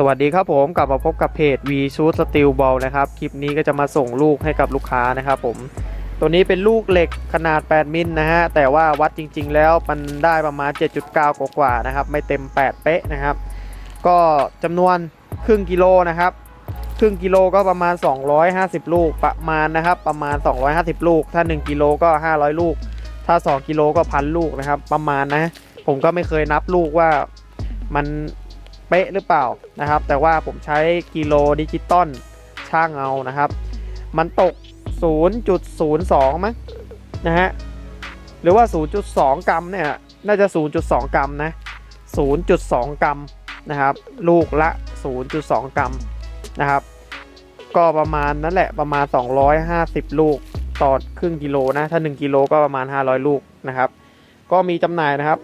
สวัสดีครับผมกลับมาพบกับเพจ V Shoot Steel Ball นะครับ คลิปนี้ก็จะมาส่งลูกให้กับลูกค้านะครับผม ตัวนี้เป็นลูกเหล็กขนาด 8 มิลนะฮะ แต่ว่าวัดจริง ๆ แล้วมันได้ประมาณ 7.9 กว่าๆนะครับ ไม่เต็ม 8 เป๊ะนะครับ ก็จำนวนครึ่งกิโลนะครับ ครึ่งกิโลก็ประมาณ 250 ลูกประมาณนะครับ ประมาณ 250 ลูก ถ้า 1 กิโลก็ 500 ลูก ถ้า 2 กิโลก็พันลูกนะครับ ประมาณนะ ผมก็ไม่เคยนับลูกว่ามัน เป๊ะหรือเปล่านะครับ แต่ว่าผมใช้กิโลดิจิตอลช่างเอานะครับ มันตก 0.02 มั้งนะฮะหรือว่า 0.2 กรัมเนี่ยน่าจะ 0.2 กรัมนะ 0.2 กรัมนะครับ ลูกละ 0.2 กรัมนะครับ ก็ประมาณนั้นแหละประมาณ 250 ลูกต่อครึ่งกิโลนะ ถ้า 1 กิโลก็ประมาณ 500 ลูกนะครับ ก็มีจำหน่ายนะครับ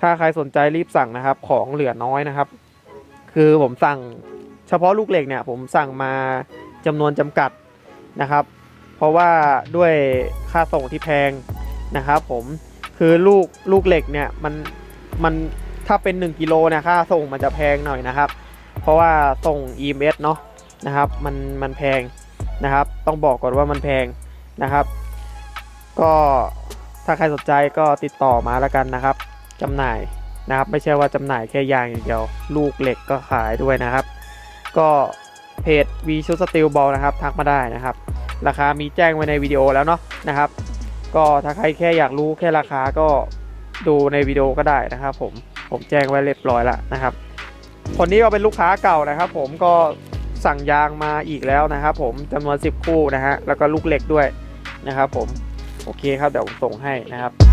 ถ้าใครสนใจรีบสั่งนะครับ ของเหลือน้อยนะครับ คือผมสั่งเฉพาะลูกเหล็กเนี่ยผมสั่งมาจำนวนจำกัดนะครับ เพราะว่าด้วยค่าส่งที่แพงนะครับผมคือลูกลูกเหล็กเนี่ยมันมันถ้าเป็น 1กิโลเนี่ยค่าส่งมันจะแพงหน่อยนะครับ เพราะว่าส่ง EMS เนาะนะครับมันมันแพงนะครับ ต้องบอกก่อนว่ามันแพงนะครับ ก็ถ้าใครสนใจก็ติดต่อมาแล้วกันนะครับจำหน่าย นะครับไม่ใช่ว่าจำหน่ายแค่ยางอย่างเดียว ลูกเหล็กก็ขายด้วยนะครับ ก็เพจ V ชุดสตีลบอลนะครับทักมาได้นะครับ ราคามีแจ้งไว้ในวิดีโอแล้วเนาะนะครับ ก็ถ้าใครแค่อยากรู้แค่ราคาก็ดูในวิดีโอก็ได้นะครับ ผมผมแจ้งไว้เรียบร้อยแล้วนะครับ คนนี้ก็เป็นลูกค้าเก่านะครับ ผมก็สั่งยางมาอีกแล้วนะครับ ผมจำนวน 10 คู่นะฮะแล้วก็ลูกเหล็กด้วยนะครับ ผมโอเคครับเดี๋ยวผมส่งให้นะครับ